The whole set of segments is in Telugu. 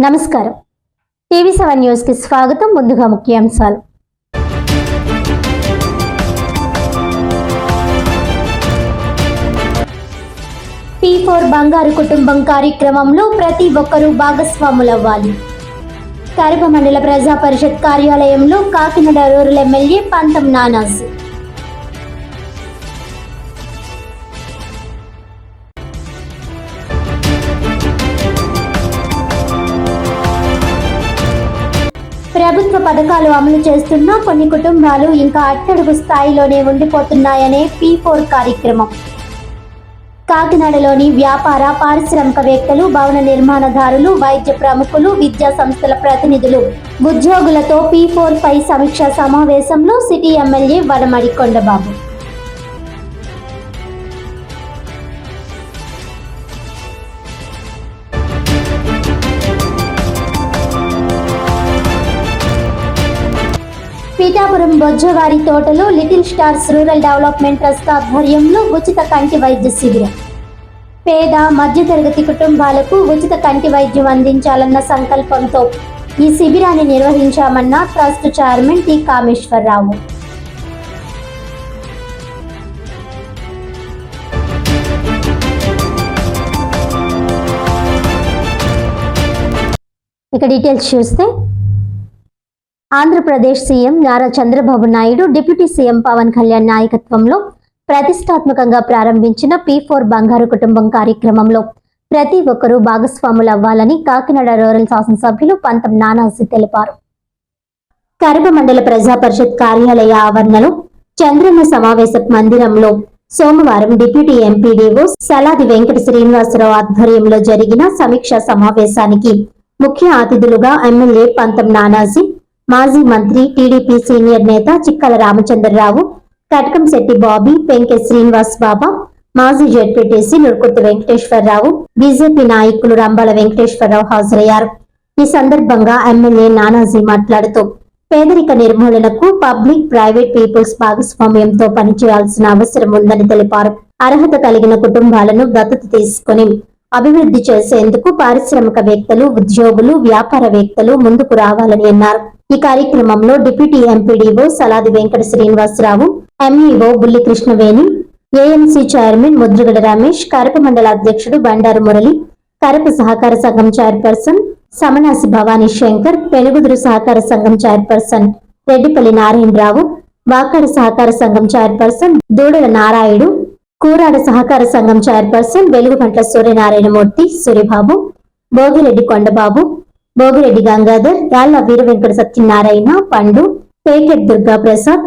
నమస్కారం. టీవీ సెవెన్ న్యూస్కి స్వాగతం. ముందుగా ముఖ్యాంశాలు. పీ ఫోర్ బంగారు కుటుంబం కార్యక్రమంలో ప్రతి ఒక్కరూ భాగస్వాములవ్వాలి. కరప మండల ప్రజా పరిషత్ కార్యాలయంలో కాకినాడ రూరల్ ఎమ్మెల్యే పంతం నానాజీ. ప్రభుత్వ పథకాలు అమలు చేస్తున్న కొన్ని కుటుంబాలు ఇంకా అట్టడుగు స్థాయిలోనే ఉండిపోతున్నాయనే పీ ఫోర్ కార్యక్రమం. కాకినాడలోని వ్యాపార పారిశ్రామికవేత్తలు భవన నిర్మాణదారులు వైద్య ప్రముఖులు విద్యా సంస్థల ప్రతినిధులు ఉద్యోగులతో పీ ఫోర్ పై సమీక్షా సమావేశంలో సిటీ ఎమ్మెల్యే వనమడి కొండబాబు. పీఠాపురం బొజ్జవారి తోటలో little stars rural development trust ఆధ్వర్యంలో ఉచిత కంటి వైద్య శిబిరం. పేద మధ్యతరగతి కుటుంబాలకు ఉచిత కంటి వైద్యం అందించాలన్న సంకల్పంతో ఈ శిబిరాన్ని నిర్వహించామన్న ట్రస్ట్ చైర్మన్ టి. కామేశ్వరరావు. ఇక డీటెయిల్స్ చూస్తే Andhra Pradesh CM Nara Chandrababu Naidu deputy CM Pawan Kalyan నాయకత్వంలో ప్రతిష్టాత్మకంగా ప్రారంభించిన పీ ఫోర్ బంగారు కుటుంబం కార్యక్రమంలో ప్రతి ఒక్కరూ భాగస్వాములు అవ్వాలని కాకినాడ రూరల్ శాసనసభ్యులు పంతం నానాసి తెలిపారు. కరప మండల ప్రజా పరిషత్ కార్యాలయ ఆవరణలో చంద్రన్న సమావేశ మందిరంలో సోమవారం డిప్యూటీ ఎంపీడీఓ సలాది వెంకట శ్రీనివాసరావు ఆధ్వర్యంలో జరిగిన సమీక్షా సమావేశానికి ముఖ్య అతిథులుగా ఎమ్మెల్యే పంతం నానాజీ మాజీ మంత్రి టీడీపీ సీనియర్ నేత చిక్కల రామచంద్రరావు కటకంశెట్టి బాబీ పెంకె శ్రీనివాస్ బాబా మాజీ జడ్పీటీసీ నురుకుర్తి వెంకటేశ్వరరావు బీజేపీ నాయకులు రంబాల వెంకటేశ్వరరావు హాజరయ్యారు. ఈ సందర్భంగా ఎమ్మెల్యే నానాజీ మాట్లాడుతూ పేదరిక నిర్మూలనకు పబ్లిక్ ప్రైవేట్ పీపుల్స్ భాగస్వామ్యంతో పనిచేయాల్సిన అవసరం ఉందని తెలిపారు. అర్హత కలిగిన కుటుంబాలను దత్తత తీసుకుని అభివృద్ధి చేసేందుకు పారిశ్రామికవేత్తలు ఉద్యోగులు వ్యాపారవేత్తలు ముందుకు రావాలని అన్నారు. ఈ కార్యక్రమంలో deputy MPDO Saladi Venkata Srinivasarao MEO Bulli Krishnaveni AMC chairman Mudragada Ramesh Karapa మండల అధ్యక్షుడు బండారు మురళి కరప సహకార సంఘం చైర్పర్సన్ సమనాసి భవానీ శంకర్ పెనుగుదురు సహకార సంఘం చైర్పర్సన్ రెడ్డిపల్లి నారాయణరావు వాకాడ సహకార సంఘం చైర్పర్సన్ దూడల నారాయుడు కూరాడ సహకార సంఘం చైర్పర్సన్ వెలుగుపంట్ల సూర్యనారాయణమూర్తి సూర్యబాబు భోగిరెడ్డి కొండబాబు భోగిరెడ్డి గంగాధర్ యాళ్ళ వీర వెంకట సత్యనారాయణ పండు పేకెట్ దుర్గా ప్రసాద్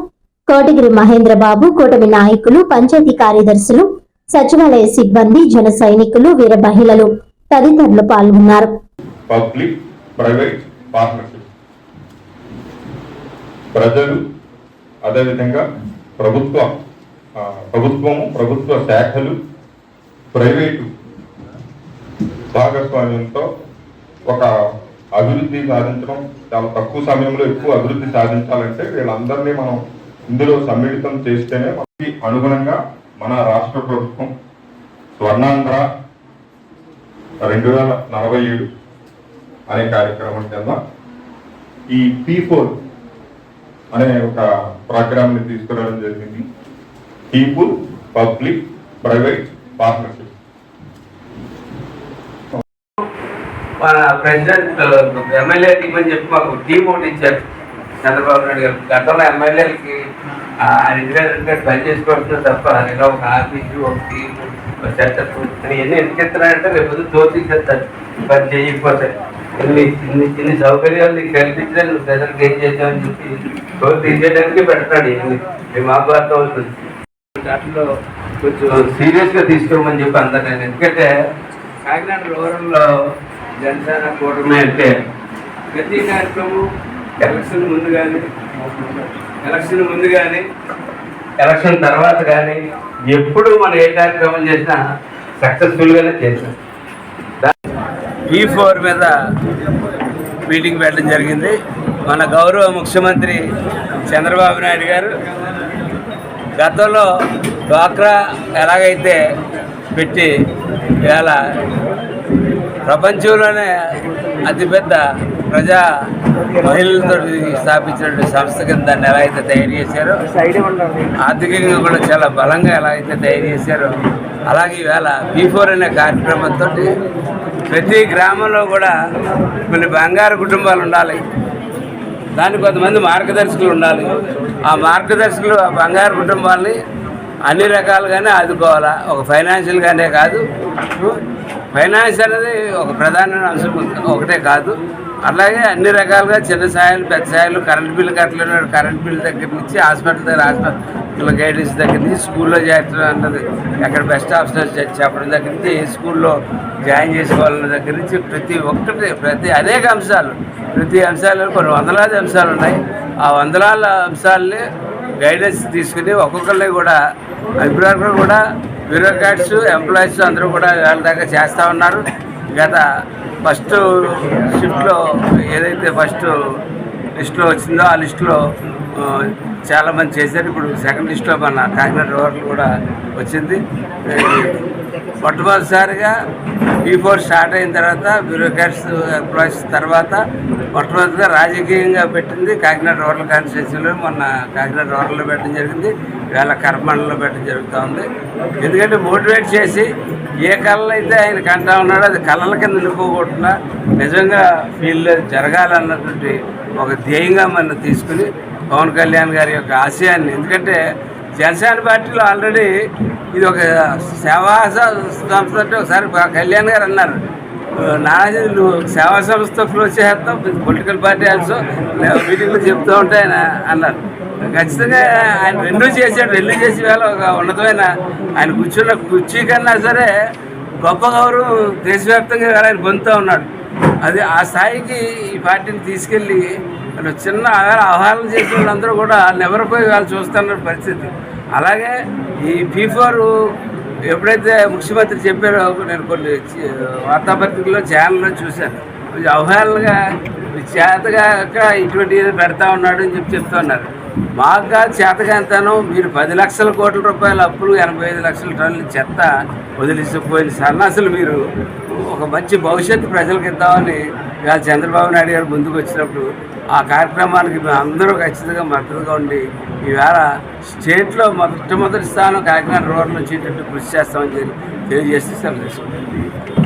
కోటగిరి మహేంద్రబాబు కూటమి నాయకులు పంచాయతీ కార్యదర్శులు సచివాలయ సిబ్బంది జన సైనికులు వీర మహిళలు తదితరులు పాల్గొన్నారు. Public private partnership. ప్రజలు అదేవిధంగా ప్రభుత్వ ప్రభుత్వము ప్రభుత్వ శాఖలు ప్రైవేటు భాగస్వామ్యంతో ఒక అభివృద్ధి సాధించడం చాలా తక్కువ సమయంలో ఎక్కువ అభివృద్ధి సాధించాలంటే వీళ్ళందరినీ మనం ఇందులో సమ్మిళితం చేస్తేనే మనకి అనుగుణంగా మన రాష్ట్ర ప్రభుత్వం స్వర్ణాంధ్ర రెండు వేల నలభై ఏడు అనే కార్యక్రమం కింద ఈ పీ ఫోర్ అనే ఒక ప్రోగ్రామ్ని తీసుకురావడం జరిగింది. పీపుల్ పబ్లిక్ ప్రైవేట్ పార్ట్నర్షిప్ మన ప్రెసిడెంట్ ఎమ్మెల్యే టీం అని చెప్పి మాకు టీం ఒకటి ఇచ్చారు. చంద్రబాబు నాయుడు గారు. గతంలో ఎమ్మెల్యేలకి ఆయన ఇంటికి పని చేసుకోవచ్చు తప్ప ఇలా ఒక ఆఫీసు ఒక టీం ఒక సెటప్ అని ఎన్ని ఎందుకు ఇస్తున్నారంటే రేపు పొద్దున్న పని చేయకపోతే. ఇన్ని ఇన్ని ఇన్ని సౌకర్యాలు నీకు కల్పించలేదు నువ్వు ప్రజలకు ఏం చేసావని చెప్పి తోలు తీసేయడానికి పెడతాడు ఇవన్నీ. ఇది మాకు అర్థం అవుతుంది. దాంట్లో కొంచెం సీరియస్గా తీసుకోమని చెప్పి అందరు నేను ఎందుకంటే కాకినాడ రూరల్లో జనసేన కూటమి అంటే ప్రతి కార్యక్రమం ఎలక్షన్ ముందు కానీ ఎలక్షన్ ముందు కానీ ఎలక్షన్ తర్వాత కానీ ఎప్పుడు మనం ఏ కార్యక్రమం చేసినా సక్సెస్ఫుల్గానే చేసాం ఈ ఫోర్ మీద మీటింగ్ పెట్టడం జరిగింది. మన గౌరవ ముఖ్యమంత్రి చంద్రబాబు నాయుడు గారు గతంలో డ్వాక్రా ఎలాగైతే పెట్టి ఇవాళ ప్రపంచంలోనే అతిపెద్ద ప్రజా మహిళలతో స్థాపించినటువంటి సంస్థ కింద దాన్ని ఎలా అయితే తయారు చేశారో ఆర్థికంగా కూడా చాలా బలంగా ఎలా అయితే తయారు చేశారో అలాగే ఈవేళ పీఫోర్ అనే కార్యక్రమంతో ప్రతి గ్రామంలో కూడా కొన్ని బంగారు కుటుంబాలు ఉండాలి. దానికి కొంతమంది మార్గదర్శకులు ఉండాలి. ఆ మార్గదర్శకులు ఆ బంగారు కుటుంబాలని అన్ని రకాలుగానే ఆదుకోవాలా? ఒక ఫైనాన్షియల్గానే కాదు. ఫైనాన్స్ అనేది ఒక ప్రధాన అంశం ఒకటే కాదు. అలాగే అన్ని రకాలుగా చిన్న సాయాలు పెద్ద సాయాలు కరెంట్ బిల్లు కట్టలేనాడు కరెంట్ బిల్ దగ్గర నుంచి హాస్పిటల్ దగ్గర హాస్పిటల్ గైడెన్స్ దగ్గర నుంచి స్కూల్లో చేర్చడం అన్నది ఎక్కడ బెస్ట్ ఆప్షన్ చెప్పడం దగ్గర నుంచి ఏ స్కూల్లో జాయిన్ చేసుకోవాలన్న దగ్గర నుంచి ప్రతి ఒక్కటి ప్రతి అనేక అంశాలు ప్రతి అంశాలు కొన్ని వందలాది అంశాలు ఉన్నాయి. ఆ వందలాల అంశాలని గైడెన్స్ తీసుకుని ఒక్కొక్కరిని కూడా అభిప్రాయాలు కూడా బ్యూరోక్రాట్స్ ఎంప్లాయీస్ అందరూ కూడా వాళ్ళ దాకా చేస్తూ ఉన్నారు. గత ఫస్ట్ షిఫ్ట్లో ఏదైతే ఫస్ట్ లిస్టులో వచ్చిందో ఆ లిస్టులో చాలామంది చేశారు. ఇప్పుడు సెకండ్ లిస్ట్లో మన కాకినాడ రోడ్లు కూడా వచ్చింది. మొట్టమొదటిసారిగా ఈ ఫోర్ స్టార్ట్ అయిన తర్వాత బ్యూరోక్రాట్స్ ఎంప్లాయీస్ తర్వాత మొట్టమొదటిగా రాజకీయంగా పెట్టింది కాకినాడ రూరల్ కాన్స్టిట్యూన్సీలో మొన్న కాకినాడ రూరల్లో పెట్టడం జరిగింది. వేళ కర్మండలో పెట్టడం జరుగుతూ ఉంది ఎందుకంటే మోటివేట్ చేసి ఏ కళలు అయితే ఆయన కంటా ఉన్నాడో అది కళల కింద నిలుపుకోకుండా నిజంగా ఫీల్డ్లో జరగాలన్నటువంటి ఒక ధ్యేయంగా మనం తీసుకుని పవన్ కళ్యాణ్ గారి యొక్క ఆశయాన్ని ఎందుకంటే జనసేన పార్టీలో ఆల్రెడీ ఇది ఒక సేవా సంస్థ అంటే ఒకసారి కళ్యాణ్ గారు అన్నారు. నాది నువ్వు సేవా సంస్థ క్లోజ్ చేస్తాం పొలిటికల్ పార్టీ ఆల్సో మీటింగ్లో చెప్తూ ఉంటే ఆయన అన్నారు. ఖచ్చితంగా ఆయన రెండు చేశాడు రెండు చేసి వేళ ఒక ఉన్నతమైన ఆయన కూర్చున్న కుర్చీ కన్నా సరే గొప్ప గౌరవం దేశవ్యాప్తంగా ఆయన పొందుతూ ఉన్నాడు. అది ఆ స్థాయికి ఈ పార్టీని తీసుకెళ్ళి వాళ్ళు చిన్న ఆహ్వానం చేసిన వాళ్ళందరూ కూడా నెవరిపోయి వాళ్ళు చూస్తున్న పరిస్థితి. అలాగే ఈ పీ ఎప్పుడైతే ముఖ్యమంత్రి చెప్పారో నేను కొన్ని వార్తాపత్రికల్లో ఛానల్లో చూశాను. కొంచెం అవహేళనగా చేతగా ఇటువంటి ఏదో పెడతా ఉన్నాడు అని చెప్పి చెప్తున్నారు మాకు కాదు చేతగాంతాను మీరు పది లక్షల కోట్ల రూపాయల అప్పులు ఎనభై ఐదు లక్షల టన్నుల చెత్త వదిలిసిపోయిన సన్నాసులు మీరు ఒక మంచి భవిష్యత్తు ప్రజలకు ఇద్దామని చంద్రబాబు నాయుడు గారు ముందుకు వచ్చినప్పుడు ఆ కార్యక్రమానికి మేము అందరూ ఖచ్చితంగా మద్దతుగా ఉండి ఈవేళ స్టేట్లో మొట్టమొదటి స్థానం కాకినాడ రోడ్ల నుంచి కృషి చేస్తామని తెలియజేస్తే సెలవు తీసుకుంటాం